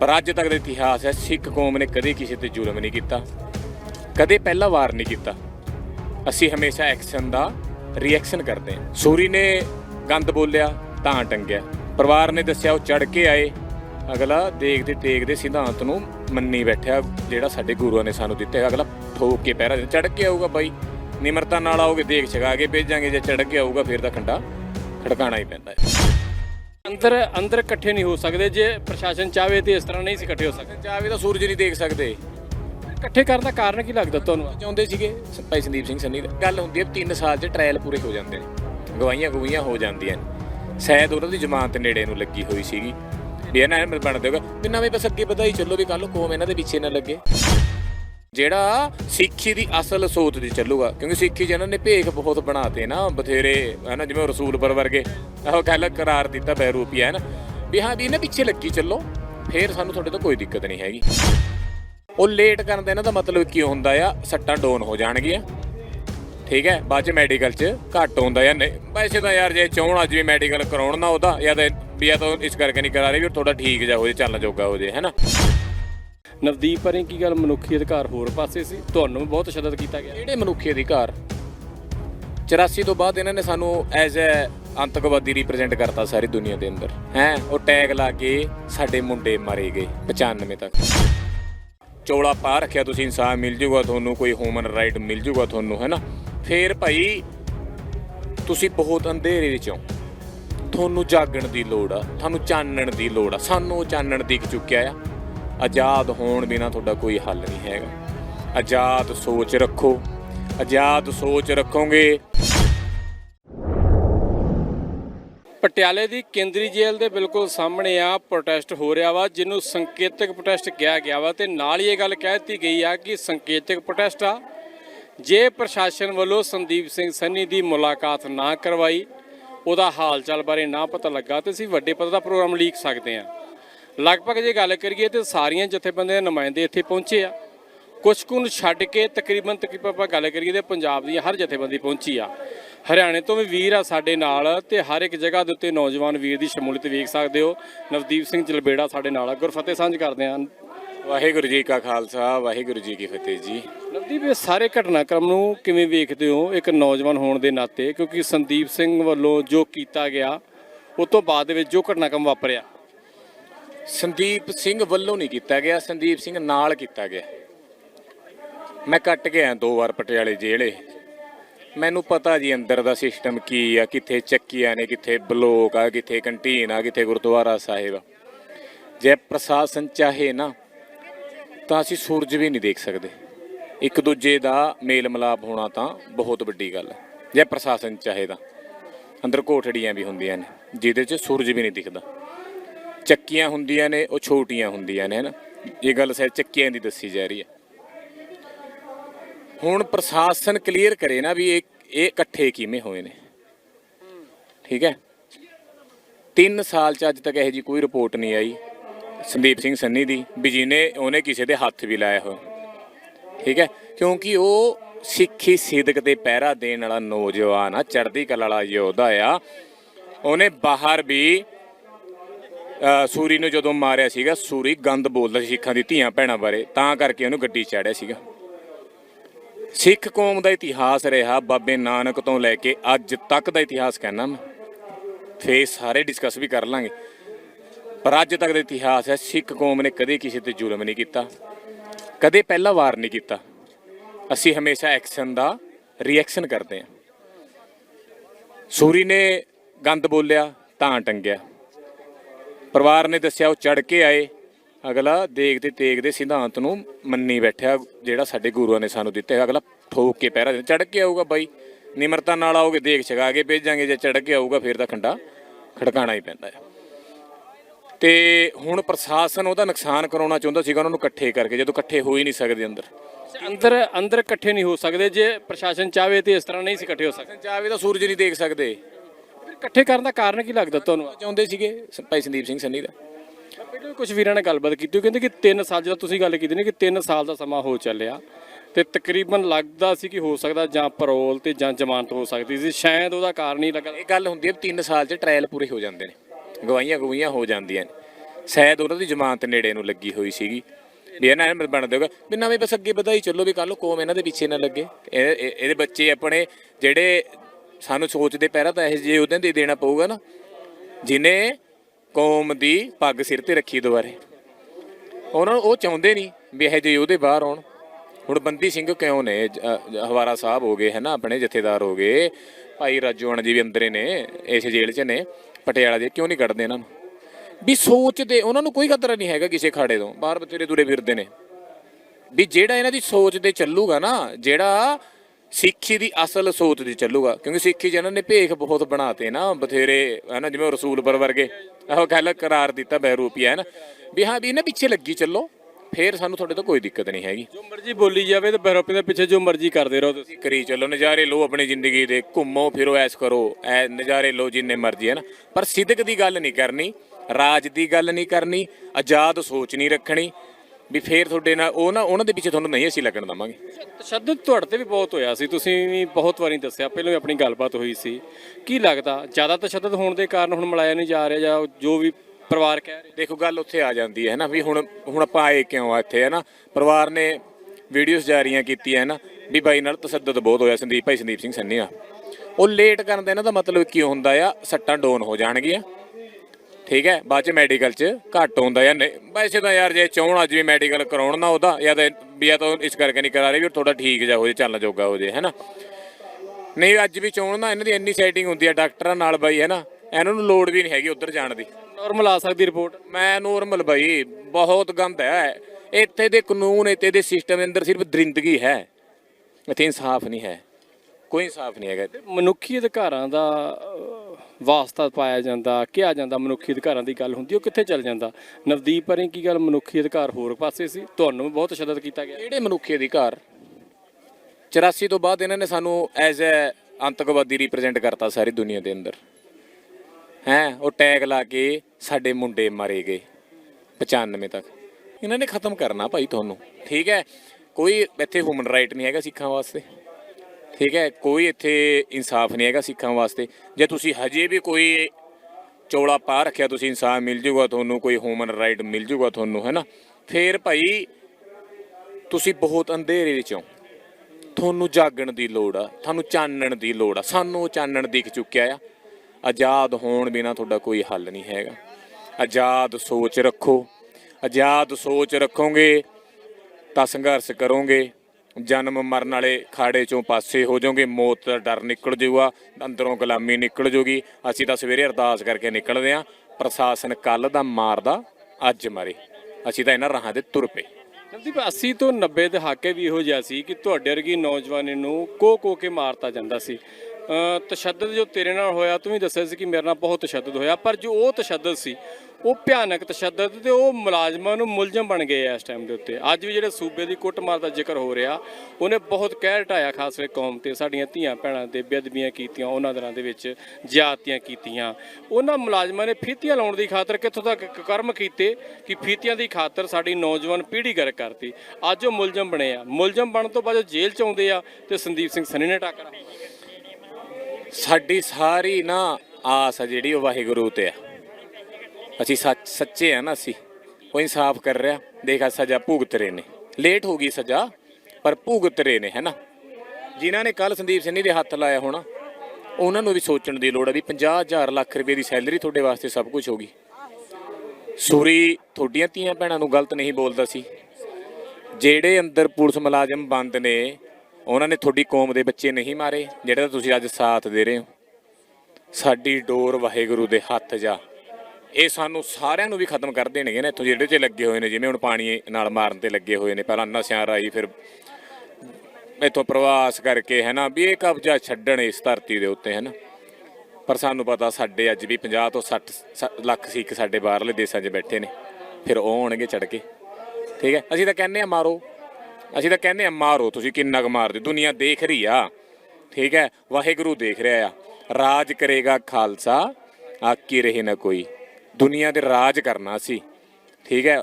ਪਰ ਅੱਜ ਤੱਕ ਦਾ ਇਤਿਹਾਸ ਹੈ, ਸਿੱਖ ਕੌਮ ਨੇ ਕਦੇ ਕਿਸੇ ਤੇ ਜ਼ੁਲਮ ਨਹੀਂ ਕੀਤਾ, ਕਦੇ ਪਹਿਲਾ ਵਾਰ ਨਹੀਂ ਕੀਤਾ। ਅਸੀਂ ਹਮੇਸ਼ਾ ਐਕਸ਼ਨ ਦਾ ਰਿਐਕਸ਼ਨ ਕਰਦੇ ਹਾਂ। ਸੂਰੀ ਨੇ ਗੰਦ ਬੋਲਿਆ, ਤਾਂ ਟੰਗਿਆ। ਪਰਿਵਾਰ ਨੇ ਦੱਸਿਆ, ਉਹ ਚੜ ਕੇ ਆਏ। ਅਗਲਾ ਦੇਖਦੇ ਦੇਖਦੇ ਸਿਧਾਂਤ ਨੂੰ ਮੰਨੀ ਬੈਠਿਆ, ਜਿਹੜਾ ਸਾਡੇ ਗੁਰੂਆਂ ਨੇ ਸਾਨੂੰ ਦਿੱਤਾ ਹੈ। ਅਗਲਾ ਠੋਕ ਕੇ ਪਹਿਰਾ ਦੇ ਚੜ ਕੇ ਆਊਗਾ ਬਾਈ। ਨਿਮਰਤਾ ਨਾਲ ਆਓਗੇ, ਦੇਖ ਛਗਾ ਕੇ ਭੇਜਾਂਗੇ, ਜੇ ਚੜ ਕੇ ਆਊਗਾ, ਫਿਰ ਤਾਂ ਖੰਡਾ ਖੜਕਾਣਾ ਹੀ ਪੈਂਦਾ ਹੈ। ਅੰਦਰ ਅੰਦਰ ਇਕੱਠੇ ਨਹੀਂ ਹੋ ਸਕਦੇ। ਜੇ ਪ੍ਰਸ਼ਾਸਨ ਚਾਹਵੇ ਤੇ ਇਸ ਤਰ੍ਹਾਂ ਨਹੀਂ ਸੀ ਇਕੱਠੇ ਹੋ ਸਕਦੇ। ਚਾਹੇ ਤਾਂ ਸੂਰਜ ਨਹੀਂ ਦੇਖ ਸਕਦੇ। ਇਕੱਠੇ ਕਰਨ ਦਾ ਕਾਰਨ ਕੀ ਲੱਗਦਾ ਤੁਹਾਨੂੰ? ਚਾਹੁੰਦੇ ਸੀਗੇ? ਭਾਈ ਸੰਦੀਪ ਸਿੰਘ ਸੰਨੀ ਦਾ। ਗੱਲ ਹੁੰਦੀ ਹੈ 3 ਸਾਲ 'ਚ ਟ੍ਰਾਇਲ ਪੂਰੇ ਹੋ ਜਾਂਦੇ ਨੇ। ਗਵਾਹੀਆਂ ਗਵਾਹੀਆਂ ਹੋ ਜਾਂਦੀਆਂ ਨੇ। ਸ਼ਾਇਦ ਉਹਨਾਂ ਦੀ ਜ਼ਮਾਨਤ ਨੇੜੇ ਨੂੰ ਲੱਗੀ ਹੋਈ ਸੀਗੀ। ਵੀ ਇਹਨਾਂ ਨੇ ਬਣ ਦੇਗਾ ਵੀ ਨਵੇਂ ਬਸ ਅੱਗੇ ਵਧਾਈ ਚੱਲੋ ਵੀ ਕੱਲ ਨੂੰ ਕੋਮ ਇਹਨਾਂ ਦੇ ਪਿੱਛੇ ਨਾ ਲੱਗੇ। ਜਿਹੜਾ ਸਿੱਖੀ ਦੀ ਅਸਲ ਸੋਚ ਦੀ ਚੱਲੂਗਾ, ਕਿਉਂਕਿ ਸਿੱਖੀ ਜਿਹਨਾਂ ਨੇ ਭੇਖ ਬਹੁਤ ਬਣਾਤੇ ਨਾ, ਬਥੇਰੇ, ਹਨਾ, ਜਿਵੇਂ ਰਸੂਲਪੁਰ ਵਰਗੇ ਉਹ ਗੱਲ ਕਰਾਰ ਦਿੱਤਾ ਬੈਰੂਪੀਆ ਹੈ ਨਾ ਵੀ ਹਾਂ ਵੀ ਇਹਨਾਂ ਪਿੱਛੇ ਲੱਗੀ ਚੱਲੋ, ਫੇਰ ਸਾਨੂੰ ਤੁਹਾਡੇ ਤੋਂ ਕੋਈ ਦਿੱਕਤ ਨਹੀਂ ਹੈਗੀ। ਉਹ ਲੇਟ ਕਰਨ ਦਾ ਇਹਨਾਂ ਦਾ ਮਤਲਬ ਕੀ ਹੁੰਦਾ ਆ, ਸੱਟਾਂ ਡਾਊਨ ਹੋ ਜਾਣਗੀਆਂ। ਠੀਕ ਹੈ, ਬਾਅਦ ਚ ਮੈਡੀਕਲ ਚ ਘੱਟ ਹੁੰਦਾ ਜਾਂ ਨਹੀਂ, ਵੈਸੇ ਤਾਂ ਯਾਰ ਜੇ ਚਾਹਣ ਅੱਜ ਵੀ ਮੈਡੀਕਲ ਕਰਾਉਣ ਨਾ ਉਹਦਾ, ਜਾਂ ਤਾਂ ਵੀ ਜਾਂ ਤਾਂ ਇਸ ਕਰਕੇ ਨਹੀਂ ਕਰਾ ਰਹੇ ਵੀ ਥੋੜਾ ਠੀਕ ਜਾ ਹੋ ਜੇ ਚੱਲਣ ਜੋਗਾ ਹੋ ਜੇ ਹੈਨਾ। ਨਵਦੀਪ ਪਰੇ ਕੀ ਗੱਲ ਮਨੁੱਖੀ ਅਧਿਕਾਰ ਹੋਰ ਪਾਸੇ ਸੀ? ਤੁਹਾਨੂੰ ਵੀ ਬਹੁਤ ਤਸ਼ੱਦਦ ਕੀਤਾ ਗਿਆ। ਕਿਹੜੇ ਮਨੁੱਖੀ ਅਧਿਕਾਰ? 84 ਤੋਂ ਬਾਅਦ ਇਹਨਾਂ ਨੇ ਸਾਨੂੰ ਐਜ਼ ਅ ਅੰਤਕਵਾਦੀ ਰਿਪਰੈਜ਼ੈਂਟ ਕਰਤਾ ਸਾਰੀ ਦੁਨੀਆ ਦੇ ਅੰਦਰ। ਹੈ, ਉਹ ਟੈਗ ਲਾ ਕੇ ਸਾਡੇ ਮੁੰਡੇ ਮਾਰੇ ਗਏ 95 ਤੱਕ। ਚੋਲਾ ਪਾ ਰੱਖਿਆ ਤੁਸੀਂ, ਇਨਸਾਨ ਮਿਲ ਜੂਗਾ ਤੁਹਾਨੂੰ, ਕੋਈ ਹਿਊਮਨ ਰਾਈਟ ਮਿਲ ਜੂਗਾ ਤੁਹਾਨੂੰ ਹੈ ਨਾ ਫੇਰ ਭਾਈ, ਤੁਸੀਂ ਬਹੁਤ ਅੰਧੇਰੇ ਵਿੱਚ ਹੋ। ਤੁਹਾਨੂੰ ਜਾਗਣ ਦੀ ਲੋੜ ਆ, ਤੁਹਾਨੂੰ ਚਾਨਣ ਦੀ ਲੋੜ ਆ। ਸਾਨੂੰ ਉਹ ਚਾਨਣ ਦਿਖ ਚੁੱਕਿਆ ਆ। ਆਜ਼ਾਦ ਹੋਣ ਬਿਨਾ ਤੁਹਾਡਾ ਕੋਈ ਹੱਲ ਨਹੀਂ ਹੈਗਾ। ਆਜ਼ਾਦ ਸੋਚ ਰੱਖੋ। ਆਜ਼ਾਦ ਸੋਚ ਰੱਖੋਗੇ। ਪਟਿਆਲੇ ਦੀ ਕੇਂਦਰੀ ਜੇਲ੍ਹ ਦੇ ਬਿਲਕੁਲ ਸਾਹਮਣੇ ਆ ਪ੍ਰੋਟੈਸਟ ਹੋ ਰਿਹਾ ਵਾ, ਜਿਹਨੂੰ ਸੰਕੇਤਕ ਪ੍ਰੋਟੈਸਟ ਕਿਹਾ ਗਿਆ ਵਾ ਤੇ ਨਾਲ ਹੀ ਇਹ ਗੱਲ ਕਹਿ ਦਿੱਤੀ ਗਈ ਆ ਕਿ ਸੰਕੇਤਕ ਪ੍ਰੋਟੈਸਟ ਆ। ਜੇ ਪ੍ਰਸ਼ਾਸਨ ਵੱਲੋਂ ਸੰਦੀਪ ਸਿੰਘ ਸੰਨੀ ਦੀ ਮੁਲਾਕਾਤ ਨਾ ਕਰਵਾਈ, ਉਹਦਾ ਹਾਲ ਚਾਲ ਬਾਰੇ ਨਾ ਪਤਾ ਲੱਗਾ ਤੇ ਅਸੀਂ ਵੱਡੇ ਪੱਧਰ ਦਾ ਪ੍ਰੋਗਰਾਮ ਲੀਕ ਸਕਦੇ ਆ ਲਗਭਗ ਜੇ ਗੱਲ ਕਰੀਏ ਤੇ ਸਾਰੀਆਂ ਜਥੇਬੰਦੀਆਂ ਦੇ ਨੁਮਾਇੰਦੇ ਇੱਥੇ ਪਹੁੰਚੇ ਆ। ਕੁਝ ਕੁ ਨੂੰ ਛੱਡ ਕੇ ਤਕਰੀਬਨ ਤਕਰੀਬਨ ਆਪਾਂ ਗੱਲ ਕਰੀਏ ਤੇ ਪੰਜਾਬ ਦੀ ਹਰ ਜਥੇਬੰਦੀ ਪਹੁੰਚੀ ਆ। ਹਰਿਆਣੇ ਤੋਂ ਵੀ ਵੀਰ ਆ ਸਾਡੇ ਨਾਲ ਤੇ ਹਰ ਇੱਕ ਜਗ੍ਹਾ ਦੇ ਉੱਤੇ ਨੌਜਵਾਨ ਵੀਰ ਦੀ ਸ਼ਮੂਲੀਅਤ ਵੇਖ ਸਕਦੇ ਹੋ। ਨਵਦੀਪ ਸਿੰਘ ਜਲਬੇੜਾ ਸਾਡੇ ਨਾਲ ਆ। ਗੁਰਫਤਿਹ ਸਾਂਝ ਕਰਦੇ ਆ ਵਾਹਿਗੁਰੂ ਜੀ ਕਾ ਖਾਲਸਾ ਵਾਹਿਗੁਰੂ ਜੀ ਕੀ ਫਤਿਹ ਜੀ। ਨਵਦੀਪ ਇਹ ਸਾਰੇ ਘਟਨਾਕ੍ਰਮ ਨੂੰ ਕਿਵੇਂ ਵੇਖਦੇ ਹੋ ਇੱਕ ਨੌਜਵਾਨ ਹੋਣ ਦੇ ਨਾਤੇ? ਕਿਉਂਕਿ ਸੰਦੀਪ ਸਿੰਘ ਵੱਲੋਂ ਜੋ ਕੀਤਾ ਗਿਆ ਉਸ ਤੋਂ ਬਾਅਦ ਵਿੱਚ ਜੋ ਘਟਨਾਕ੍ਰਮ ਵਾਪਰਿਆ। ਸੰਦੀਪ ਸਿੰਘ ਵੱਲੋਂ ਨਹੀਂ ਕੀਤਾ ਗਿਆ, ਸੰਦੀਪ ਸਿੰਘ ਨਾਲ ਕੀਤਾ ਗਿਆ। ਮੈਂ ਕੱਟ ਕੇ ਆਇਆ ਦੋ ਵਾਰ ਪਟਿਆਲੇ ਜੇਲੇ ਮੈਨੂੰ ਪਤਾ ਜੀ ਅੰਦਰ ਦਾ ਸਿਸਟਮ ਕੀ ਆ, ਕਿੱਥੇ ਚੱਕੀਆਂ ਨੇ, ਕਿੱਥੇ ਬਲੋਕ ਆ, ਕਿੱਥੇ ਕੰਟੀਨ ਆ, ਕਿੱਥੇ ਗੁਰਦੁਆਰਾ ਸਾਹਿਬ ਆ। ਜੇ ਪ੍ਰਸ਼ਾਸਨ ਚਾਹੇ ਨਾ, ਤਾਂ ਅਸੀਂ ਸੂਰਜ ਵੀ ਨਹੀਂ ਦੇਖ ਸਕਦੇ। ਇੱਕ ਦੂਜੇ ਦਾ ਮੇਲ ਮਿਲਾਪ ਹੋਣਾ ਤਾਂ ਬਹੁਤ ਵੱਡੀ ਗੱਲ ਹੈ ਜੇ ਪ੍ਰਸ਼ਾਸਨ ਚਾਹੇ ਤਾਂ। ਅੰਦਰ ਕੋਠੜੀਆਂ ਵੀ ਹੁੰਦੀਆਂ ਨੇ, ਜਿਹਦੇ 'ਚ ਸੂਰਜ ਵੀ ਨਹੀਂ ਦਿਖਦਾ। ਚੱਕੀਆਂ ਹੁੰਦੀਆਂ ਨੇ, ਉਹ ਛੋਟੀਆਂ ਹੁੰਦੀਆਂ ਨੇ, ਹਨਾ? ਇਹ ਗੱਲ ਸੱਚ ਚੱਕੀਆਂ ਦੀ ਦੱਸੀ ਜਾ ਰਹੀ ਹੈ। ਹੁਣ ਪ੍ਰਸ਼ਾਸਨ ਕਲੀਅਰ ਕਰੇ ਨਾ ਵੀ ਇਹ ਇਹ ਇਕੱਠੇ ਕਿਵੇਂ ਹੋਏ ਨੇ। ਠੀਕ ਹੈ? 3 ਸਾਲ ਚ ਅੱਜ ਤੱਕ ਇਹੋ ਜੀ ਕੋਈ ਰਿਪੋਰਟ ਨਹੀਂ ਆਈ। ਸੰਦੀਪ ਸਿੰਘ ਸੰਨੀ ਦੀ, ਵੀ ਜਿਹਨੇ ਉਹਨੇ ਕਿਸੇ ਦੇ ਹੱਥ ਵੀ ਲਾਇਆ ਹੋਇਆ। ਠੀਕ ਹੈ? ਕਿਉਂਕਿ ਉਹ ਸਿੱਖੀ ਸਿਦਕ ਤੇ ਪਹਿਰਾ ਦੇਣ ਵਾਲਾ ਨੌਜਵਾਨ ਆ, ਚੜ੍ਹਦੀ ਕਲਾ ਵਾਲਾ ਯੋਧਾ ਆ। ਉਹਨੇ ਬਾਹਰ ਵੀ ਅ, ਸੂਰੀ ਨੂੰ ਜਦੋਂ ਮਾਰਿਆ ਸੀਗਾ ਸੂਰੀ ਗੰਦ ਬੋਲਦਾ ਸੀ ਸਿੱਖਾਂ ਦੀ ਧੀਆਂ ਭੈਣਾਂ ਬਾਰੇ ਤਾਂ ਕਰਕੇ ਉਹਨੂੰ ਗੱਡੀ 'ਚ ਚਾੜਿਆ ਸੀਗਾ। ਸਿੱਖ ਕੌਮ ਦਾ ਇਤਿਹਾਸ ਰਿਹਾ ਬਾਬੇ ਨਾਨਕ ਤੋਂ ਲੈ ਕੇ ਅੱਜ ਤੱਕ ਦਾ ਇਤਿਹਾਸ ਕਹਿਣਾ ਮੈਂ। ਫੇਰ ਸਾਰੇ ਡਿਸਕਸ ਵੀ ਕਰ ਲਾਂਗੇ। ਪਰ ਅੱਜ ਤੱਕ ਦਾ ਇਤਿਹਾਸ ਹੈ ਸਿੱਖ ਕੌਮ ਨੇ ਕਦੇ ਕਿਸੇ ਤੇ ਜ਼ੁਲਮ ਨਹੀਂ ਕੀਤਾ ਕਦੇ ਪਹਿਲਾ ਵਾਰ ਨਹੀਂ ਕੀਤਾ। ਅਸੀਂ ਹਮੇਸ਼ਾ ਐਕਸ਼ਨ ਦਾ ਰਿਐਕਸ਼ਨ ਕਰਦੇ ਹਾਂ। ਸੂਰੀ ਨੇ ਗੰਦ ਬੋਲਿਆ ਤਾਂ ਟੰਗਿਆ। ਪਰਿਵਾਰ ਨੇ ਦੱਸਿਆ ਉਹ ਚੜ ਕੇ ਆਏ। ਅਗਲਾ ਦੇਖਦੇ ਦੇਖਦੇ ਸਿਧਾਂਤ ਨੂੰ ਮੰਨੀ ਬੈਠਿਆ ਜਿਹੜਾ ਸਾਡੇ ਗੁਰੂਆਂ ਨੇ ਸਾਨੂੰ ਦਿੱਤਾ। ਅਗਲਾ ਠੋਕ ਕੇ ਪਹਿਰਾ ਚੜ ਕੇ ਆਊਗਾ ਬਾਈ। ਨਿਮਰਤਾ ਨਾਲ ਆਓਗੇ ਦੇਖ ਛਗਾ ਕੇ ਭੇਜਾਂਗੇ। ਜੇ ਚੜ ਕੇ ਆਊਗਾ ਫਿਰ ਤਾਂ ਖੰਡਾ ਖੜਕਾਣਾ ਹੀ ਪੈਂਦਾ ਹੈ। ਤੇ ਹੁਣ ਪ੍ਰਸ਼ਾਸਨ ਉਹਦਾ ਨੁਕਸਾਨ ਕਰਾਉਣਾ ਚਾਹੁੰਦਾ ਸੀਗਾ ਉਹਨਾਂ ਨੂੰ ਇਕੱਠੇ ਕਰਕੇ ਜਦੋਂ ਇਕੱਠੇ ਹੋ ਹੀ ਨਹੀਂ ਸਕਦੇ ਅੰਦਰ। ਅੰਦਰ ਅੰਦਰ ਇਕੱਠੇ ਨਹੀਂ ਹੋ ਸਕਦੇ। ਜੇ ਪ੍ਰਸ਼ਾਸਨ ਚਾਹਵੇ ਤੇ ਇਸ ਤਰ੍ਹਾਂ ਨਹੀਂ ਸੀ ਇਕੱਠੇ ਹੋ ਸਕਦੇ। ਚਾਹੇ ਤਾਂ ਸੂਰਜ ਨਹੀਂ ਦੇਖ ਸਕਦੇ। ਇਕੱਠੇ ਕਰਨ ਦਾ ਕਾਰਨ ਕੀ ਲੱਗਦਾ ਤੁਹਾਨੂੰ? ਚਾਹੁੰਦੇ ਸੀਗੇ ਭਾਈ ਸੰਦੀਪ ਸਿੰਘ ਸੰਨੀ ਦਾ। ਪਹਿਲਾਂ ਕੁਝ ਵੀਰਾਂ ਨਾਲ ਗੱਲਬਾਤ ਕੀਤੀ ਉਹ ਕਹਿੰਦੇ ਕਿ 3 ਸਾਲ ਜਦੋਂ ਤੁਸੀਂ ਗੱਲ ਕੀਤੀ ਨੇ ਕਿ 3 ਸਾਲ ਦਾ ਸਮਾਂ ਹੋ ਚੱਲਿਆ ਤੇ ਤਕਰੀਬਨ ਲੱਗਦਾ ਸੀ ਕਿ ਹੋ ਸਕਦਾ ਜਾਂ ਪਰੋਲ ਤੇ ਜਾਂ ਜ਼ਮਾਨਤ ਹੋ ਸਕਦੀ ਸੀ ਸ਼ਾਇਦ ਉਹਦਾ ਕਾਰਨ ਹੀ ਲੱਗਾ। ਇਹ ਗੱਲ ਹੁੰਦੀ ਹੈ 3 ਸਾਲ 'ਚ ਟ੍ਰਾਇਲ ਪੂਰੇ ਹੋ ਜਾਂਦੇ ਨੇ ਗਵਾਹੀਆਂ ਗਵਾਹੀਆਂ ਹੋ ਜਾਂਦੀਆਂ ਨੇ। ਸ਼ਾਇਦ ਉਹਨਾਂ ਦੀ ਜ਼ਮਾਨਤ ਨੇੜੇ ਨੂੰ ਲੱਗੀ ਹੋਈ ਸੀਗੀ। ਵੀ ਇਹਨਾਂ ਨੇ ਬਣ ਦੇਗਾ ਵੀ ਨਵੇਂ ਬਸ ਅੱਗੇ ਵਧਾਈ ਚੱਲੋ ਵੀ ਕੱਲ ਨੂੰ ਕੌਮ ਇਹਨਾਂ ਦੇ ਪਿੱਛੇ ਨਾ ਲੱਗੇ। ਇਹ- ਇਹ- ਇਹਦੇ ਬੱਚੇ ਆਪਣੇ ਜਿਹੜੇ ਸਾਨੂੰ ਸੋਚਦੇ ਪਹਿਰਾ ਤਾਂ ਇਹ ਜੇ ਉਹਦੇ ਦੇ ਦੇਣਾ ਪਊਗਾ ਨਾ, ਜਿਨੇ ਕੌਮ ਦੀ ਪੱਗ ਸਿਰ ਤੇ ਰੱਖੀ ਦੁਬਾਰੇ। ਉਹਨਾਂ ਨੂੰ ਉਹ ਚਾਹੁੰਦੇ ਨਹੀਂ ਵੀ ਇਹ ਜੇ ਉਹਦੇ ਬਾਹਰ ਆਉਣ। ਹੁਣ ਬੰਦੀ ਸਿੰਘ ਕਿਉਂ ਨੇ? ਹਵਾਰਾ ਸਾਹਿਬ ਹੋ ਗਏ ਹੈ ਨਾ ਆਪਣੇ ਜਥੇਦਾਰ ਹੋ ਗਏ। ਭਾਈ ਰਾਜੂਆਣ ਜੀ ਵੀ ਅੰਦਰੇ ਨੇ, ਇਸ ਜੇਲ੍ਹ 'ਚ ਨੇ, ਪਟਿਆਲਾ ਦੇ, ਕਿਉਂ ਨਹੀਂ ਕੱਢਦੇ ਇਹਨਾਂ ਨੂੰ? ਵੀ ਸੋਚਦੇ ਉਹਨਾਂ ਨੂੰ ਕੋਈ ਖਤਰਾ ਨਹੀਂ ਹੈਗਾ ਕਿਸੇ ਖਾੜੇ ਤੋਂ, ਬਾਹਰ ਬਤੇਰੇ ਤੁਰੇ ਫਿਰਦੇ ਨੇ। ਵੀ ਜਿਹੜਾ ਇਹਨਾਂ ਦੀ ਸੋਚ ਤੇ ਚੱਲੂਗਾ ਨਾ, ਜਿਹੜਾ ਸਿੱਖੀ ਦੀ ਅਸਲ ਸੋਚ ਤੇ ਚੱਲੂਗਾ ਕਿਉਂਕਿ ਸਿੱਖੀ 'ਚ ਇਹਨਾਂ ਨੇ ਭੇਖ ਬਹੁਤ ਬਣਾਤੇ ਨਾ ਬਥੇਰੇ ਹਨਾ ਜਿਵੇਂ ਰਸੂਲਪੁਰ ਵਰਗੇ ਆਹ ਗੱਲ ਕਰਾਰ ਦਿੱਤਾ ਬਹਿਰੂਪੀਆ ਹੈ ਨਾ ਵੀ ਹਾਂ ਵੀ ਇਹਨਾਂ ਪਿੱਛੇ ਲੱਗੀ ਚੱਲੋ ਫੇਰ ਸਾਨੂੰ ਤੁਹਾਡੇ ਤੋਂ ਕੋਈ ਦਿੱਕਤ ਨਹੀਂ ਹੈਗੀ। ਜੋ ਮਰਜ਼ੀ ਬੋਲੀ ਜਾਵੇ ਤੇ ਬਹਿਰੋਪੀ ਦੇ ਪਿੱਛੇ ਜੋ ਮਰਜ਼ੀ ਕਰਦੇ ਰਹੋ ਤੁਸੀਂ। ਕਰੀ ਚੱਲੋ ਨਜ਼ਾਰੇ ਲਓ ਆਪਣੀ ਜ਼ਿੰਦਗੀ ਦੇ ਘੁੰਮੋ ਫਿਰੋ ਐਸ ਕਰੋ ਐ ਨਜ਼ਾਰੇ ਲਓ ਜਿੰਨੇ ਮਰਜ਼ੀ ਹੈ ਨਾ ਪਰ ਸਿੱਧਕ ਦੀ ਗੱਲ ਨਹੀਂ ਕਰਨੀ ਰਾਜ ਦੀ ਗੱਲ ਨਹੀਂ ਕਰਨੀ ਆਜ਼ਾਦ ਸੋਚ ਨਹੀਂ ਰੱਖਣੀ ਵੀ ਫੇਰ ਤੁਹਾਡੇ ਨਾਲ ਉਹ ਨਾ ਉਹਨਾਂ ਦੇ ਪਿੱਛੇ ਤੁਹਾਨੂੰ ਨਹੀਂ ਅਸੀਂ ਲੱਗਣ ਦਵਾਂਗੇ। ਤਸ਼ੱਦਦ ਤੁਹਾਡੇ ਤੇ ਵੀ ਬਹੁਤ ਹੋਇਆ ਸੀ। ਤੁਸੀਂ ਵੀ ਬਹੁਤ ਵਾਰੀ ਦੱਸਿਆ ਪਹਿਲਾਂ ਵੀ ਆਪਣੀ ਗੱਲਬਾਤ ਹੋਈ ਸੀ। ਕੀ ਲੱਗਦਾ ਜ਼ਿਆਦਾ ਤਸ਼ੱਦਦ ਹੋਣ ਦੇ ਕਾਰਨ ਹੁਣ ਮਲਾਇਆ ਨਹੀਂ ਜਾ ਰਿਹਾ ਜਾਂ ਜੋ ਵੀ ਪਰਿਵਾਰ ਕਹਿ ਰਿਹਾ? ਦੇਖੋ ਗੱਲ ਉੱਥੇ ਆ ਜਾਂਦੀ ਹੈ ਨਾ ਵੀ ਹੁਣ ਹੁਣ ਆਪਾਂ ਆਏ ਕਿਉਂ ਆ ਇੱਥੇ ਹੈ ਨਾ? ਪਰਿਵਾਰ ਨੇ ਵੀਡੀਓਜ਼ ਜਾਰੀਆਂ ਕੀਤੀਆਂ ਹੈ ਨਾ? ਵੀ ਬਾਈ ਨਾਲ ਤਸੱਦਦ ਬਹੁਤ ਹੋਇਆ ਸੰਦੀਪ ਭਾਈ ਸੰਦੀਪ ਸਿੰਘ ਸੰਨੀ ਆ ਉਹ ਲੇਟ ਕਰਨ ਦਾ ਇਹਨਾਂ ਦਾ ਮਤਲਬ ਕੀ ਹੁੰਦਾ ਆ? ਸੱਟਾਂ ਡਾਊਨ ਹੋ ਜਾਣਗੀਆਂ। ਠੀਕ ਹੈ? ਬਾਅਦ ਚ ਮੈਡੀਕਲ ਚ ਘੱਟ ਹੁੰਦਾ ਜਾਂ ਨਹੀਂ? ਵੈਸੇ ਤਾਂ ਯਾਰ ਜੇ ਚਾਹਣ ਅੱਜ ਵੀ ਮੈਡੀਕਲ ਕਰਾਉਣ ਨਾ ਉਹਦਾ ਜਾਂ ਤਾਂ ਵੀ ਜਾਂ ਤਾਂ ਇਸ ਕਰਕੇ ਨਹੀਂ ਕਰਾ ਰਹੇ ਵੀ ਥੋੜਾ ਠੀਕ ਜਾ ਹੋ ਜੇ ਚੱਲਣ ਜੋਗਾ ਹੋ ਜੇ ਹੈਨਾ? ਨਹੀਂ ਅੱਜ ਵੀ ਚਾਹਣ ਨਾ ਇਹਨਾਂ ਦੀ ਇੰਨੀ ਸੈਟਿੰਗ ਹੁੰਦੀ ਆ ਡਾਕਟਰਾਂ ਨਾਲ ਬਾਈ ਹੈਨਾ? ਇਹਨਾਂ ਨੂੰ ਲੋੜ ਵੀ ਨਹੀਂ ਹੈਗੀ ਉੱਧਰ ਜਾਣ ਦੀ। ਨਾਰਮਲ ਆ ਸਕਦੀ ਰਿਪੋਰਟ ਮੈਂ ਨੋਰਮਲ ਬਾਈ ਬਹੁਤ ਗੰਦ ਹੈ। ਇੱਥੇ ਦੇ ਕਾਨੂੰਨ ਇੱਥੇ ਦੇ ਸਿਸਟਮ ਦੇ ਅੰਦਰ ਸਿਰਫ ਦਰਿੰਦਗੀ ਹੈ। ਇੱਥੇ ਇਨਸਾਫ ਨਹੀਂ ਹੈ। ਕੋਈ ਇਨਸਾਫ ਨਹੀਂ ਹੈਗਾ। ਮਨੁੱਖੀ ਅਧਿਕਾਰਾਂ ਦਾ ਵਾਸਤਾ ਪਾਇਆ ਜਾਂਦਾ, ਕਿਹਾ ਜਾਂਦਾ, ਮਨੁੱਖੀ ਅਧਿਕਾਰਾਂ ਦੀ ਗੱਲ ਹੁੰਦੀ, ਉਹ ਕਿੱਥੇ ਚੱਲ ਜਾਂਦਾ? ਨਵਦੀਪ ਪਰੇ ਕੀ ਗੱਲ ਮਨੁੱਖੀ ਅਧਿਕਾਰ ਹੋਰ ਪਾਸੇ ਸੀ? ਤੁਹਾਨੂੰ ਵੀ ਬਹੁਤ ਤਸ਼ੱਦਦ ਕੀਤਾ ਗਿਆ। ਕਿਹੜੇ ਮਨੁੱਖੀ ਅਧਿਕਾਰ? 84 ਤੋਂ ਬਾਅਦ ਇਹਨਾਂ ਨੇ ਸਾਨੂੰ ਐਜ਼ ਐ ਅੰਤਕਵਾਦੀ ਰਿਪਰੈਜ਼ੈਂਟ ਕਰਤਾ ਸਾਰੀ ਦੁਨੀਆ ਦੇ ਅੰਦਰ। ਹੈ, ਉਹ ਟੈਗ ਲਾ ਕੇ ਸਾਡੇ ਮੁੰਡੇ ਮਾਰੇ ਗਏ 95 ਤੱਕ। ਇਹਨਾਂ ਨੇ ਖਤਮ ਕਰਨਾ ਭਾਈ ਤੁਹਾਨੂੰ, ਠੀਕ ਹੈ? ਕੋਈ ਇੱਥੇ ਹਿਊਮਨ ਰਾਈਟ ਨਹੀਂ ਹੈਗਾ ਸਿੱਖਾਂ ਵਾਸਤੇ। ਠੀਕ ਹੈ, ਕੋਈ ਇੱਥੇ ਇਨਸਾਫ ਨਹੀਂ ਹੈਗਾ ਸਿੱਖਾਂ ਵਾਸਤੇ। ਜੇ ਤੁਸੀਂ ਹਜੇ ਵੀ ਕੋਈ ਚੋਲਾ ਪਾ ਰੱਖਿਆ, ਤੁਸੀਂ ਇਨਸਾਫ ਮਿਲ ਜੂਗਾ, ਤੁਹਾਨੂੰ ਕੋਈ ਹਿਊਮਨ ਰਾਈਟ ਮਿਲ ਜੂਗਾ ਤੁਹਾਨੂੰ ਹੈਨਾ ਫੇਰ ਭਾਈ ਤੁਸੀਂ ਬਹੁਤ ਅੰਧੇਰੇ ਵਿੱਚ ਹੋ। ਤੁਹਾਨੂੰ ਜਾਗਣ ਦੀ ਲੋੜ ਆ, ਤੁਹਾਨੂੰ ਚਾਨਣ ਦੀ ਲੋੜ ਆ। ਸਾਨੂੰ ਉਹ ਚਾਨਣ ਦਿਖ ਚੁੱਕਿਆ ਆ। ਆਜ਼ਾਦ ਹੋਣ ਬਿਨਾ ਤੁਹਾਡਾ ਕੋਈ ਹੱਲ ਨਹੀਂ ਹੈਗਾ। ਆਜ਼ਾਦ ਸੋਚ ਰੱਖੋ। ਆਜ਼ਾਦ ਸੋਚ ਰੱਖੋਗੇ, ਤਾਂ ਸੰਘਰਸ਼ ਕਰੋਗੇ। ਜਨਮ ਮਰਨ ਵਾਲੇ ਖਾੜੇ ਚੋਂ ਪਾਸੇ ਹੋ ਜਾਓਗੇ। ਮੌਤ ਦਾ ਡਰ ਨਿਕਲ ਜਾਊਗਾ, ਅੰਦਰੋਂ ਗੁਲਾਮੀ ਨਿਕਲ ਜੂਗੀ ਅਸੀਂ ਤਾਂ ਸਵੇਰੇ ਅਰਦਾਸ ਕਰਕੇ ਨਿਕਲਦੇ ਆਂ ਪ੍ਰਸ਼ਾਸਨ ਕੱਲ ਦਾ ਮਾਰਦਾ, ਅੱਜ ਮਾਰੇ। ਅਸੀਂ ਤਾਂ ਇਹਨਾਂ ਰਾਹਾਂ ਦੇ ਤੁਰ ਪਏ। ਨਵਦੀਪ 80 ਤੋਂ 90 ਦੇ ਹਾਕੇ ਵੀ ਇਹੋ ਜਿਹਾ ਸੀ ਕਿ ਤੁਹਾਡੇ ਵਰਗੀ ਨੌਜਵਾਨੀ ਨੂੰ ਕੋ ਕੋ ਕੇ ਮਾਰਤਾ ਜਾਂਦਾ ਸੀ। ਤਸ਼ੱਦਦ ਜੋ ਤੇਰੇ ਨਾਲ ਹੋਇਆ, ਤੂੰ ਵੀ ਦੱਸਿਆ ਸੀ ਕਿ ਮੇਰੇ ਨਾਲ ਬਹੁਤ ਤਸ਼ੱਦਦ ਹੋਇਆ, ਪਰ ਜੋ ਉਹ ਤਸ਼ੱਦਦ ਸੀ ਉਹ ਭਿਆਨਕ ਤਸ਼ੱਦਦ ਤੇ ਉਹ ਮੁਲਾਜ਼ਮਾਂ ਨੂੰ ਮੁਲਜ਼ਮ ਬਣ ਗਏ ਆ ਇਸ ਟਾਈਮ ਦੇ ਉੱਤੇ। ਅੱਜ ਵੀ ਜਿਹੜੇ ਸੂਬੇ ਦੀ ਕੁੱਟਮਾਰ ਦਾ ਜ਼ਿਕਰ ਹੋ ਰਿਹਾ, ਉਹਨੇ ਬਹੁਤ ਕਹਿਰ ਢਾਇਆ ਖਾਸ ਕਰਕੇ ਕੌਮ ਤੇ, ਸਾਡੀਆਂ ਧੀਆਂ ਭੈਣਾਂ ਤੇ ਬੇਅਦਬੀਆਂ ਕੀਤੀਆਂ, ਉਹਨਾਂ ਦਿਨਾਂ ਦੇ ਵਿੱਚ ਜ਼ਿਆਦਤੀਆਂ ਕੀਤੀਆਂ। ਉਹਨਾਂ ਮੁਲਾਜ਼ਮਾਂ ਨੇ ਫੀਤੀਆਂ ਲਾਉਣ ਦੀ ਖਾਤਰ ਕਿੱਥੋਂ ਤੱਕ ਕਰਮ ਕੀਤੇ ਕਿ ਫੀਤੀਆਂ ਦੀ ਖਾਤਰ ਸਾਡੀ ਨੌਜਵਾਨ ਪੀੜ੍ਹੀ ਗਰਕ ਕਰਤੀ। ਅੱਜ ਉਹ ਮੁਲਜ਼ਮ ਬਣੇ ਆ। ਮੁਲਜ਼ਮ ਬਣਨ ਤੋਂ ਬਾਅਦ ਜੇਲ੍ਹ ਚ ਆਉਂਦੇ ਆ ਤੇ ਸੰਦੀਪ ਸਿੰਘ ਸਨੀ ਨੇ ਟਾਕਰਾ। ਸਾਡੀ ਸਾਰੀ ਨਾ ਆਸ ਆ ਜਿਹੜੀ ਉਹ ਵਾਹਿਗੁਰੂ ਤੇ ਆ। ਅਸੀਂ ਸੱਚ, ਸੱਚੇ ਆ ਨਾ ਅਸੀਂ। ਉਹ ਇਨਸਾਫ ਕਰ ਰਿਹਾ। ਦੇਖਾ ਸਜ਼ਾ ਭੁਗਤ ਰਹੇ ਨੇ। ਲੇਟ ਹੋ ਗਈ ਸਜ਼ਾ, ਪਰ ਭੁਗਤ ਰਹੇ ਨੇ ਹੈਨਾ ਜਿਨ੍ਹਾਂ ਨੇ ਕੱਲ ਸੰਦੀਪ ਸਿੰਘ ਦੇ ਹੱਥ ਲਾਇਆ ਹੋਣਾ, ਉਹਨਾਂ ਨੂੰ ਵੀ ਸੋਚਣ ਦੀ ਲੋੜ ਹੈ ਵੀ 50000 ਲੱਖ ਰੁਪਏ ਦੀ ਸੈਲਰੀ ਤੁਹਾਡੇ ਵਾਸਤੇ ਸਭ ਕੁਝ ਹੋਗੀ ਸੂਰੀ ਤੁਹਾਡੀਆਂ ਧੀਆਂ ਭੈਣਾਂ ਨੂੰ ਗਲਤ ਨਹੀਂ ਬੋਲਦਾ ਸੀ। ਜਿਹੜੇ ਅੰਦਰ ਪੁਲਿਸ ਮੁਲਾਜ਼ਮ ਬੰਦ ਨੇ, ਉਹਨਾਂ ਨੇ ਤੁਹਾਡੀ ਕੌਮ ਦੇ ਬੱਚੇ ਨਹੀਂ ਮਾਰੇ, ਜਿਹੜੇ ਤੁਸੀਂ ਅੱਜ ਸਾਥ ਦੇ ਰਹੇ ਹੋ। ਸਾਡੀ ਡੋਰ ਵਾਹਿਗੁਰੂ ਦੇ ਹੱਥ ਜਾ। ਇਹ ਸਾਨੂੰ ਸਾਰਿਆਂ ਨੂੰ ਵੀ ਖਤਮ ਕਰ ਦੇਣਗੇ ਨਾ ਇੱਥੋਂ ਜਿਹੜੇ ਤੇ ਲੱਗੇ ਹੋਏ ਨੇ, ਜਿਵੇਂ ਹੁਣ ਪਾਣੀ ਨਾਲ ਮਾਰਨ ਤੇ ਲੱਗੇ ਹੋਏ ਨੇ, ਪਹਿਲਾਂ ਨਸ਼ਿਆਂ ਰਾਈ ਫਿਰ ਇੱਥੋਂ ਪ੍ਰਵਾਸ ਕਰਕੇ ਹੈ ਨਾ, ਵੀ ਇਹ ਕਬਜ਼ਾ ਛੱਡਣ ਇਸ ਧਰਤੀ ਦੇ ਉੱਤੇ ਹੈ ਨਾ। ਪਰ ਸਾਨੂੰ ਪਤਾ ਸਾਡੇ ਅੱਜ ਵੀ 50 ਤੋਂ 60 ਸ- ਲੱਖ ਸਿੱਖ ਸਾਡੇ ਬਾਹਰਲੇ ਦੇਸ਼ਾਂ 'ਚ ਬੈਠੇ ਨੇ, ਫਿਰ ਉਹ ਆਉਣਗੇ ਚੜ ਕੇ ਠੀਕ ਹੈ? ਅਸੀਂ ਤਾਂ ਕਹਿੰਦੇ ਆ ਮਾਰੋ। ਅਸੀਂ ਤਾਂ ਕਹਿੰਦੇ ਆ ਮਾਰੋ, ਤੁਸੀਂ ਕਿੰਨਾ ਕੁ ਮਾਰਦੇ ਦੁਨੀਆ ਦੇਖ ਰਹੀ ਆ। ਠੀਕ ਹੈ? ਵਾਹਿਗੁਰੂ ਦੇਖ ਰਿਹਾ ਆ। ਰਾਜ ਕਰੇਗਾ ਖਾਲਸਾ ਆਕੀ ਰਹੇ ਨਾ ਕੋਈ। ਦੁਨੀਆ ਦੇ ਰਾਜ ਕਰਨਾ ਸੀ। ਠੀਕ ਹੈ?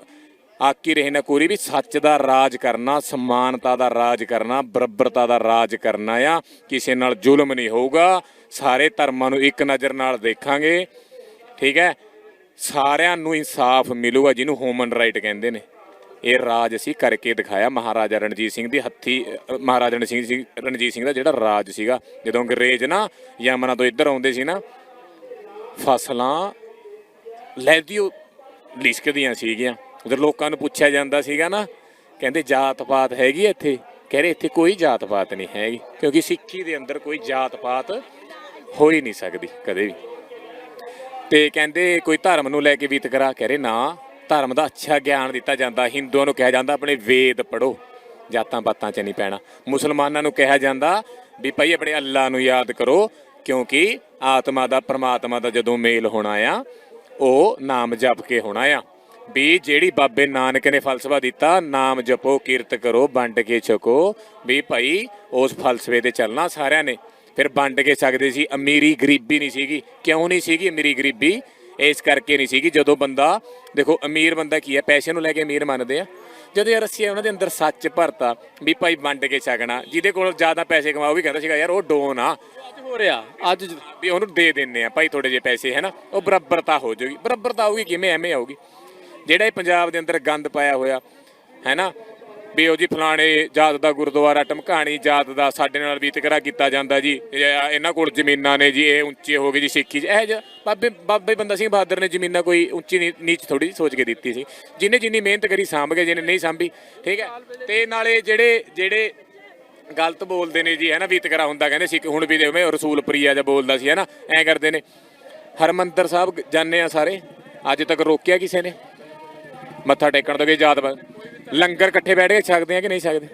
ਆਕੀ ਰਹੇ ਨਾ ਕੋਈ ਵੀ ਸੱਚ ਦਾ ਰਾਜ ਕਰਨਾ, ਸਮਾਨਤਾ ਦਾ ਰਾਜ ਕਰਨਾ, ਬਰਾਬਰਤਾ ਦਾ ਰਾਜ ਕਰਨਾ ਆ। ਕਿਸੇ ਨਾਲ ਜ਼ੁਲਮ ਨਹੀਂ ਹੋਊਗਾ। ਸਾਰੇ ਧਰਮਾਂ ਨੂੰ ਇੱਕ ਨਜ਼ਰ ਨਾਲ ਦੇਖਾਂਗੇ। ਠੀਕ ਹੈ? ਸਾਰਿਆਂ ਨੂੰ ਇਨਸਾਫ ਮਿਲੂਗਾ ਜਿਹਨੂੰ ਹਿਊਮਨ ਰਾਈਟ ਕਹਿੰਦੇ ਨੇ। ਇਹ ਰਾਜ ਅਸੀਂ ਕਰਕੇ ਦਿਖਾਇਆ ਮਹਾਰਾਜਾ ਰਣਜੀਤ ਸਿੰਘ ਦੀ ਹੱਥੀ ਮਹਾਰਾਜਾ ਰਣਜੀਤ ਸਿੰਘ ਰਣਜੀਤ ਸਿੰਘ ਦਾ ਜਿਹੜਾ ਰਾਜ ਸੀਗਾ। ਜਦੋਂ ਅੰਗਰੇਜ਼ ਨਾ ਯਮਨਾ ਤੋਂ ਇੱਧਰ ਆਉਂਦੇ ਸੀ ਨਾ, ਫਸਲਾਂ ਲੈਦੀਓ ਲਿਸ਼ਕਦੀਆਂ ਸੀਗੀਆਂ। ਉਧਰ ਲੋਕਾਂ ਨੂੰ ਪੁੱਛਿਆ ਜਾਂਦਾ ਸੀਗਾ ਨਾ, ਕਹਿੰਦੇ ਜਾਤ ਪਾਤ ਹੈਗੀ ਆ ਇੱਥੇ? ਰਹੇ ਇੱਥੇ ਕੋਈ ਜਾਤ ਪਾਤ ਨਹੀਂ ਹੈਗੀ, ਕਿਉਂਕਿ ਸਿੱਖੀ ਦੇ ਅੰਦਰ ਕੋਈ ਜਾਤ ਪਾਤ ਹੋ ਹੀ ਨਹੀਂ ਸਕਦੀ ਕਦੇ ਵੀ। ਤੇ ਕਹਿੰਦੇ ਕੋਈ ਧਰਮ ਨੂੰ ਲੈ ਕੇ ਵਿਤਕਰਾ ਕਹਿ ਰਹੇ ਨਾ, ਧਰਮ ਦਾ ਅੱਛਾ ਗਿਆਨ ਦਿੱਤਾ ਜਾਂਦਾ, ਹਿੰਦੂਆਂ ਨੂੰ ਕਿਹਾ ਜਾਂਦਾ ਆਪਣੇ ਵੇਦ ਪੜੋ ਜਾਤਾਂ ਪਾਤਾਂ 'ਚ ਨਹੀਂ ਪੈਣਾ। ਮੁਸਲਮਾਨਾਂ ਨੂੰ ਕਿਹਾ ਜਾਂਦਾ ਵੀ ਭਾਈ ਆਪਣੇ ਅੱਲਾ ਨੂੰ ਯਾਦ ਕਰੋ, ਕਿਉਂਕਿ ਆਤਮਾ ਦਾ, ਪ੍ਰਮਾਤਮਾ ਦਾ ਜਦੋਂ ਮੇਲ ਹੋਣਾ ਆ ਉਹ ਨਾਮ ਜਪ ਕੇ ਹੋਣਾ ਆ। ਵੀ ਜਿਹੜੀ ਬਾਬੇ ਨਾਨਕ ਨੇ ਫਲਸਫਾ ਦਿੱਤਾ, ਨਾਮ ਜਪੋ, ਕੀਰਤ ਕਰੋ, ਵੰਡ ਕੇ ਛਕੋ। ਵੀ ਭਾਈ, ਉਸ ਫਲਸਫੇ ਤੇ ਚੱਲਣਾ ਸਾਰਿਆਂ ਨੇ। ਫਿਰ ਵੰਡ ਕੇ ਸਕਦੇ ਸੀ, ਅਮੀਰੀ ਗਰੀਬੀ ਨਹੀਂ ਸੀਗੀ। ਕਿਉਂ ਨਹੀਂ ਸੀਗੀ ਅਮੀਰੀ ਗਰੀਬੀ? ਇਸ ਕਰਕੇ ਨਹੀਂ ਸੀਗੀ। ਜਦੋਂ ਬੰਦਾ, ਦੇਖੋ, ਅਮੀਰ ਬੰਦਾ ਕੀ ਹੈ? ਪੈਸੇ ਨੂੰ ਲੈ ਕੇ ਅਮੀਰ ਮੰਨਦੇ ਆ। ਜਦੋਂ ਯਾਰ ਅਸੀਂ ਉਹਨਾਂ ਦੇ ਅੰਦਰ ਸੱਚ ਭਰਤਾ, ਵੀ ਭਾਈ ਵੰਡ ਕੇ ਛਕਣਾ, ਜਿਹਦੇ ਕੋਲ ਜ਼ਿਆਦਾ ਪੈਸੇ ਕਮਾਓ ਵੀ ਕਹਿੰਦਾ ਸੀਗਾ, ਯਾਰ, ਉਹ ਡੋਨ ਆ। ਹੋ ਰਿਹਾ, ਅੱਜ ਵੀ ਉਹਨੂੰ ਦੇ ਦਿੰਨੇ ਆ, ਭਾਈ ਥੋੜੇ ਜਿਹੇ ਪੈਸੇ ਹੈ ਨਾ ਉਹ ਬਰਾਬਰਤਾ ਹੋ ਜਾਊਗੀ। ਬਰਾਬਰਤਾ ਆਊਗੀ ਕਿਵੇਂ? ਐਵੇਂ ਆਊਗੀ। ਜਿਹੜਾ ਇਹ ਪੰਜਾਬ ਦੇ ਅੰਦਰ ਗੰਦ ਪਾਇਆ ਹੋਇਆ ਹੈ ਨਾ ਵੀ ਉਹ ਜੀ ਫਲਾਣੇ ਜਾਤ ਦਾ ਗੁਰਦੁਆਰਾ ਟਮਕਾਣੀ ਜਾਤ ਦਾ ਸਾਡੇ ਨਾਲ ਵਿਤਕਰਾ ਕੀਤਾ ਜਾਂਦਾ ਜੀ। ਇਹਨਾਂ ਕੋਲ ਜ਼ਮੀਨਾਂ ਨੇ ਜੀ, ਇਹ ਉੱਚੇ ਹੋ ਗਏ ਜੀ ਸਿੱਖੀ ਚ ਇਹ ਜਿਹਾ ਬਾਬੇ ਬਾਬੇ ਬੰਦਾ ਸਿੰਘ ਬਹਾਦਰ ਨੇ ਜ਼ਮੀਨਾਂ ਕੋਈ ਉੱਚੀ ਨੀ- ਨੀਚ ਥੋੜੀ ਸੋਚ ਕੇ ਦਿੱਤੀ ਸੀ। ਜਿਹਨੇ ਜਿੰਨੀ ਮਿਹਨਤ ਕਰੀ ਸਾਂਭ ਗਏ ਜਿਹਨੇ ਨਹੀਂ ਸਾਂਭੀ, ਠੀਕ ਹੈ? ਤੇ ਨਾਲੇ ਜਿਹੜੇ ਜਿਹੜੇ ਗਲਤ ਬੋਲਦੇ ਨੇ ਜੀ ਹੈ ਨਾ ਵਿਤਕਰਾ ਹੁੰਦਾ, ਕਹਿੰਦੇ ਸਿੱਖ ਹੁਣ ਵੀ ਦੇਖੋ ਰਸੂਲਪ੍ਰੀਆ ਜਿਹਾ ਬੋਲਦਾ ਸੀ ਹੈ ਨਾ ਐਂ ਕਰਦੇ ਨੇ। ਹਰਮੰਦਰ ਸਾਹਿਬ ਜਾਂਦੇ ਆ ਸਾਰੇ, ਅੱਜ ਤੱਕ ਰੋਕਿਆ ਕਿਸੇ ਨੇ? ਮੱਥਾ ਟੇਕਣ ਤੋਂ ਵੀ ਜਾਤ ਲੰਗਰ ਇਕੱਠੇ ਬੈਠ ਕੇ ਛਕਦੇ ਆ ਕਿ ਨਹੀਂ ਛਕਦੇ?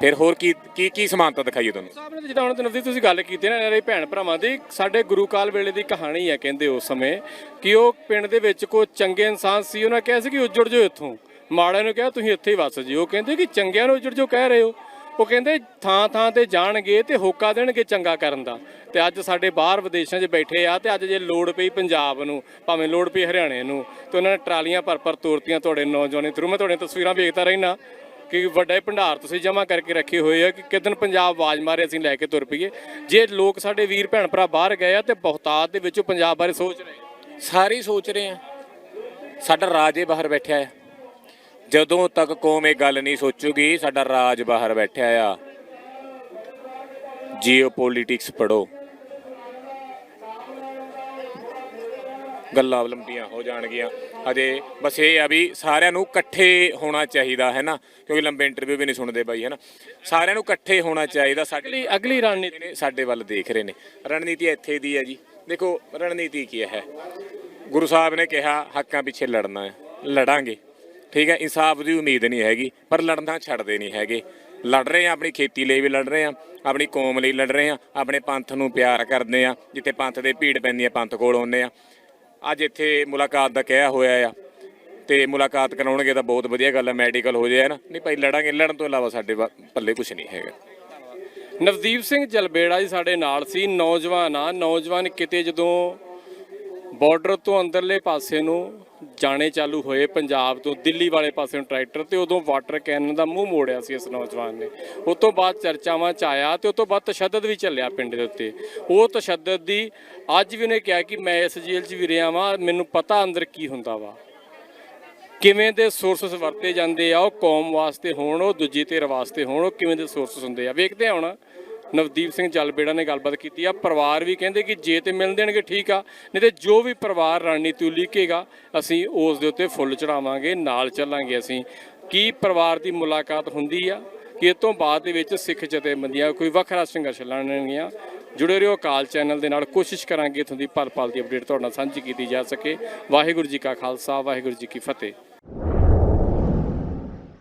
ਫਿਰ ਹੋਰ ਕੀ ਕੀ ਕੀ ਸਮਾਨਤਾ ਦਿਖਾਈਏ ਤੁਹਾਨੂੰ? ਸਾਹਿਬ ਨੇ ਜਿੱਦਾਂ ਹੁਣ ਤਨਵਦੀ ਤੁਸੀਂ ਗੱਲ ਕੀਤੀ ਨਾ, ਇਹਨਾਂ ਦੇ ਭੈਣ ਭਰਾਵਾਂ ਦੀ, ਸਾਡੇ ਗੁਰੂ ਕਾਲ ਵੇਲੇ ਦੀ ਕਹਾਣੀ ਹੈ ਕਹਿੰਦੇ ਉਸ ਸਮੇਂ ਕਿ ਉਹ ਪਿੰਡ ਦੇ ਵਿੱਚ ਕੋਈ ਚੰਗੇ ਇਨਸਾਨ ਸੀ, ਉਹਨਾਂ ਕਿਹਾ ਸੀ ਕਿ ਉੱਜੜ ਜਾਓ ਇੱਥੋਂ। ਮਾੜਿਆਂ ਨੂੰ ਕਿਹਾ, ਤੁਸੀਂ ਇੱਥੇ ਹੀ ਵਸ ਜਿਓ। ਕਹਿੰਦੇ ਕਿ ਚੰਗਿਆਂ ਨੂੰ ਉੱਜੜ ਜਾਓ, ਕਹਿ ਰਹੇ ਹੋ। ਉਹ ਕਹਿੰਦੇ ਥਾਂ ਥਾਂ ਤੇ ਜਾਣਗੇ ਤੇ ਹੋਕਾ ਦੇਣਗੇ ਚੰਗਾ ਕਰਨ ਦਾ। ਤੇ ਅੱਜ ਸਾਡੇ ਬਾਹਰ ਵਿਦੇਸ਼ਾਂ 'ਚ ਬੈਠੇ ਆ ਤੇ ਅੱਜ ਜੇ ਲੋੜ ਪਈ ਪੰਜਾਬ ਨੂੰ, ਭਾਵੇਂ ਲੋੜ ਪਈ ਹਰਿਆਣੇ ਨੂੰ, ਤੇ ਉਹਨਾਂ ਨੇ ਟਰਾਲੀਆਂ ਭਰ ਭਰ ਤੋਰਤੀਆਂ ਤੁਹਾਡੇ ਨੌਜਵਾਨੀ ਥਰੂ ਮੈਂ ਤੁਹਾਡੀਆਂ ਤਸਵੀਰਾਂ ਵੇਖਦਾ ਰਹਿਣਾ ਕਿ ਵੱਡੇ ਭੰਡਾਰ ਤੁਸੀਂ ਜਮ੍ਹਾਂ ਕਰਕੇ ਰੱਖੇ ਹੋਏ ਆ ਕਿ ਕਿਦਨ ਪੰਜਾਬ ਆਵਾਜ਼ ਮਾਰੇ ਅਸੀਂ ਲੈ ਕੇ ਤੁਰ ਪਈਏ। ਜੇ ਲੋਕ ਸਾਡੇ ਵੀਰ ਭੈਣ ਭਰਾ ਬਾਹਰ ਗਏ ਆ ਤੇ ਬਹੁਤਾਤ ਦੇ ਵਿੱਚ ਉਹ ਪੰਜਾਬ ਬਾਰੇ ਸੋਚ ਰਹੇ ਸਾਰੇ ਹੀ ਸੋਚ ਰਹੇ ਆ। ਸਾਡਾ ਰਾਜੇ ਬਾਹਰ ਬੈਠਿਆ ਆ। ਜਦੋਂ ਤੱਕ ਕੌਮ ਇਹ ਗੱਲ ਨਹੀਂ ਸੋਚੂਗੀ ਸਾਡਾ ਰਾਜ ਬਾਹਰ ਬੈਠਿਆ ਆ। ਜੀਓਪੋਲਿਟਿਕਸ ਪੜੋ ਗੱਲਾਂ ਲੰਬੀਆਂ ਹੋ ਜਾਣਗੀਆਂ। ਅਜੇ ਬਸ ਇਹ ਆ ਵੀ ਸਾਰਿਆਂ ਨੂੰ ਇਕੱਠੇ ਹੋਣਾ ਚਾਹੀਦਾ ਹੈ ਨਾ? ਕਿਉਂਕਿ ਲੰਬੇ ਇੰਟਰਵਿਊ ਵੀ ਨਹੀਂ ਸੁਣਦੇ ਬਾਈ ਹੈ ਨਾ? ਸਾਰਿਆਂ ਨੂੰ ਇਕੱਠੇ ਹੋਣਾ ਚਾਹੀਦਾ ਸਾਡੇ ਅਗਲੀ ਰਣਨੀਤੀ ਸਾਡੇ ਵੱਲ ਦੇਖ ਰਹੇ ਨੇ। ਰਣਨੀਤੀ ਇੱਥੇ ਦੀ ਹੈ ਜੀ। ਦੇਖੋ ਰਣਨੀਤੀ ਕੀ ਹੈ? ਗੁਰੂ ਸਾਹਿਬ ਨੇ ਕਿਹਾ ਹੱਕਾਂ ਪਿੱਛੇ ਲੜਨਾ ਹੈ। ਲੜਾਂਗੇ। ਠੀਕ ਹੈ, ਇਨਸਾਫ ਦੀ ਉਮੀਦ ਨਹੀਂ ਹੈਗੀ, ਪਰ ਲੜਨਾ ਛੱਡਦੇ ਨਹੀਂ ਹੈਗੇ। ਲੜ ਰਹੇ ਆ ਆਪਣੀ ਖੇਤੀ ਲਈ ਵੀ ਲੜ ਰਹੇ ਆ ਆਪਣੀ ਕੌਮ ਲਈ ਲੜ ਰਹੇ ਆ ਆਪਣੇ ਪੰਥ ਨੂੰ ਪਿਆਰ ਕਰਦੇ ਆ ਜਿੱਥੇ ਪੰਥ ਦੇ ਭੀੜ ਪੈਂਦੀ ਆ ਪੰਥ ਕੋਲ ਆਉਂਦੇ ਆ ਅੱਜ ਇੱਥੇ ਮੁਲਾਕਾਤ ਦਾ ਕਿਹਾ ਹੋਇਆ ਆ, ਤੇ ਮੁਲਾਕਾਤ ਕਰਾਉਣਗੇ ਤਾਂ ਬਹੁਤ ਵਧੀਆ ਗੱਲ ਹੈ, ਮੈਡੀਕਲ ਹੋ ਜਾਏ ਨਾ। ਨਹੀਂ ਭਾਈ, ਲੜਾਂਗੇ, ਲੜਨ ਤੋਂ ਇਲਾਵਾ ਸਾਡੇ ਵਾ- ਪੱਲੇ ਕੁਝ ਨਹੀਂ ਹੈਗਾ। ਨਵਦੀਪ ਸਿੰਘ ਜਲਬੇੜਾ ਜੀ ਸਾਡੇ ਨਾਲ ਸੀ, ਨੌਜਵਾਨ ਆ। ਨੌਜਵਾਨ ਕਿਤੇ ਜਦੋਂ ਬਾਰਡਰ ਤੋਂ ਅੰਦਰਲੇ ਪਾਸੇ ਨੂੰ ਜਾਣੇ ਚਾਲੂ ਹੋਏ ਪੰਜਾਬ ਤੋਂ ਦਿੱਲੀ ਵਾਲੇ ਪਾਸੇ ਨੂੰ ਟਰੈਕਟਰ ਤੇ ਉਦੋਂ ਵਾਟਰ ਕੈਨਨ ਦਾ ਮੂੰਹ ਮੋੜਿਆ ਸੀ ਇਸ ਨੌਜਵਾਨ ਨੇ। ਉਸ ਤੋਂ ਬਾਅਦ ਚਰਚਾਵਾਂ ਚ ਆਇਆ ਤੇ ਉਸ ਤੋਂ ਬਾਅਦ ਤਸ਼ੱਦਦ ਵੀ ਚੱਲਿਆ ਪਿੰਡ ਦੇ ਉੱਤੇ। ਉਹ ਤਸ਼ੱਦਦ ਦੀ ਅੱਜ ਵੀ ਉਹਨੇ ਕਿਹਾ ਕਿ ਮੈਂ ਇਸ ਜੇਲ੍ਹ 'ਚ ਵੀ ਰਿਹਾ ਵਾਂ, ਮੈਨੂੰ ਪਤਾ ਅੰਦਰ ਕੀ ਹੁੰਦਾ ਵਾ। ਕਿਵੇਂ ਦੇ ਸੋਰਸਸ ਵਰਤੇ ਜਾਂਦੇ ਆ, ਉਹ ਕੌਮ ਵਾਸਤੇ ਹੋਣ, ਉਹ ਦੂਜੀ ਧਿਰ ਵਾਸਤੇ ਹੋਣ, ਉਹ ਕਿਵੇਂ ਦੇ ਸੋਰਸਸ ਹੁੰਦੇ ਆ। ਵੇਖਦੇ ਆ ਹੁਣ ਨਵਦੀਪ ਸਿੰਘ ਜਲਬੇੜਾ ਨੇ ਗੱਲਬਾਤ ਕੀਤੀ ਆ। ਪਰਿਵਾਰ ਵੀ ਕਹਿੰਦੇ ਕਿ ਜੇ ਤੇ ਮਿਲ ਦੇਣਗੇ, ਠੀਕ ਆ। ਨਹੀਂ ਤੇ ਜੋ ਵੀ ਪਰਿਵਾਰ ਰਣਨੀਤੀ ਉਲੀਕੇਗਾ ਅਸੀਂ ਉਸ ਦੇ ਉੱਤੇ ਫੁੱਲ ਚੜਾਵਾਂਗੇ ਨਾਲ ਚੱਲਾਂਗੇ ਅਸੀਂ। ਕੀ ਪਰਿਵਾਰ ਦੀ ਮੁਲਾਕਾਤ ਹੁੰਦੀ ਆ? ਕਿ ਇਹ ਤੋਂ ਬਾਅਦ ਦੇ ਵਿੱਚ ਸਿੱਖ ਜਥੇਬੰਦੀਆਂ ਕੋਈ ਵੱਖਰਾ ਸੰਘਰਸ਼ ਲੜਨਗੀਆਂ? ਜੁੜੇ ਰਹੋ ਅਕਾਲ ਚੈਨਲ ਦੇ ਨਾਲ। ਕੋਸ਼ਿਸ਼ ਕਰਾਂਗੇ ਇਥੋਂ ਦੀ ਪਲ ਪਲ ਦੀ ਅਪਡੇਟ ਤੁਹਾਡੇ ਨਾਲ ਸਾਂਝੀ ਕੀਤੀ ਜਾ ਸਕੇ। ਵਾਹਿਗੁਰੂ ਜੀ ਕਾ ਖਾਲਸਾ, ਵਾਹਿਗੁਰੂ ਜੀ ਕੀ ਫਤਿਹ।